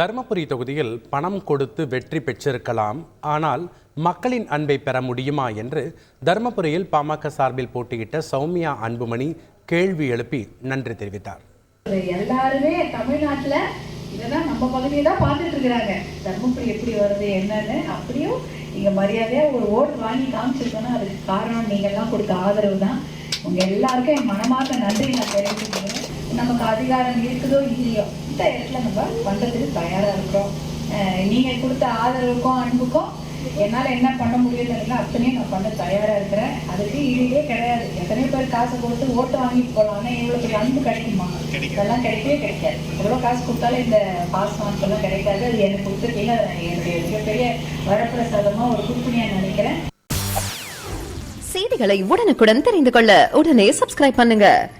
தருமபுரி தொகுதியில் பணம் கொடுத்து வெற்றி பெற்றிருக்கலாம் ஆனால் மக்களின் அன்பை பெற முடியுமா என்று தருமபுரியில் பாமக சார்பில் போட்டியிட்ட சௌமியா அன்புமணி கேள்வி எழுப்பி நன்றி தெரிவித்தார். எல்லாருமே தமிழ்நாட்டில் இதெல்லாம் நம்ம பகுதியை தான் பார்த்துட்டு இருக்கிறாங்க. தர்மபுரி எப்படி வருது என்னன்னு அப்படியும் நீங்க மரியாதையா ஒரு ஓட்டு வாங்கி காமிச்சிருக்கோன்னா அதுக்கு காரணம் நீங்க எல்லாம் கொடுத்த ஆதரவு தான். உங்க எல்லாருக்கும் என் மனமார்ந்த நன்றி நான் தெரிவிச்சுக்கிறேன். நமக்கு அதிகாரம் இருக்குதோ இல்லையோ இந்த இடத்துல நம்ம பண்றதுக்கு தயாரா இருக்கிறோம். அஹ் நீங்க கொடுத்த ஆதரவுக்கும் அன்புக்கும் என்னால என்ன பண்ண முடியுது அத்தனையும் நான் பண்ண தயாரா இருக்கிறேன். அதுக்கு ஈடே கிடையாது. எத்தனை பேர் காசு கொடுத்து ஓட்டு வாங்கிட்டு போகலாம் ஆனா இவ்வளவு பெரிய அன்பு கிடைக்குமா? இதெல்லாம் கிடைக்கவே கிடைக்காது. எவ்வளவு காசு கொடுத்தாலும் இந்த பாஸ் மார்க்கெல்லாம் கிடைக்காது. அது எனக்கு கொடுத்துருக்கீங்க. என்னுடைய மிகப்பெரிய வரப்பிரசாதமா ஒரு குடுப்பினியா நினைக்கிறேன். செய்திகளை உடனுக்குடன் தெரிந்து கொள்ள உடனே சப்ஸ்கிரைப் பண்ணுங்க.